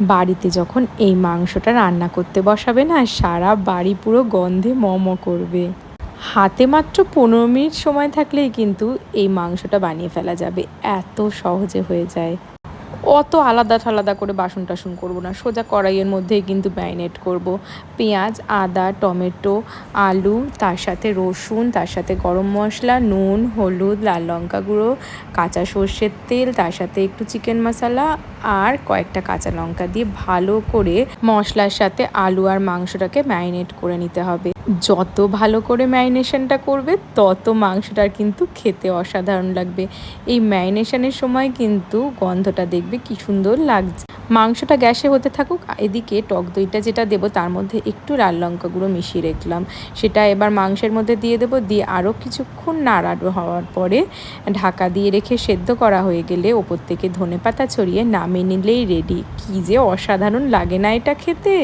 বাড়িতে যখন এই মাংসটা রান্না করতে বসাবে না, সারা বাড়ি পুরো গন্ধে মম করবে। হাতে মাত্র পনেরো মিনিট সময় থাকলেই কিন্তু এই মাংসটা বানিয়ে ফেলা যাবে। এত সহজে হয়ে যায়। অত আলাদা ঠালাদা করে বাসন টাসন করব না সোজা কড়াইয়ের মধ্যেই কিন্তু ম্যারিনেট করব। পেঁয়াজ, আদা, টমেটো, আলু, তার সাথে রসুন, তার সাথে গরম মশলা, নুন, হলুদ, লাল লঙ্কা গুঁড়ো, কাঁচা সর্ষের তেল, তার সাথে একটু চিকেন মশলা আর কয়েকটা কাঁচা লঙ্কা দিয়ে ভালো করে মশলার সাথে আলু আর মাংসটাকে ম্যারিনেট করে নিতে হবে যত ভালো করে ম্যারিনেশনটা করবে, তত মাংসটার কিন্তু খেতে অসাধারণ লাগবে। এই ম্যারিনেশনের সময় কিন্তু গন্ধটা দেখবে কি সুন্দর লাগছে। মাংসটা গ্যাসে হতে থাকুক এদিকে টক দইটা যেটা দেবো তার মধ্যে একটু লাল লঙ্কা গুঁড়ো মিশিয়ে রাখলাম। সেটা এবার মাংসের মধ্যে দিয়ে দেবো, দিয়ে আরও কিছুক্ষণ নাড়ানো হওয়ার পরে ঢাকা দিয়ে রেখে সেদ্ধ করা হয়ে গেলে ওপর থেকে ধনে পাতা ছড়িয়ে নামিয়ে নিলেই রেডি কী যে অসাধারণ লাগে না এটা খেতে!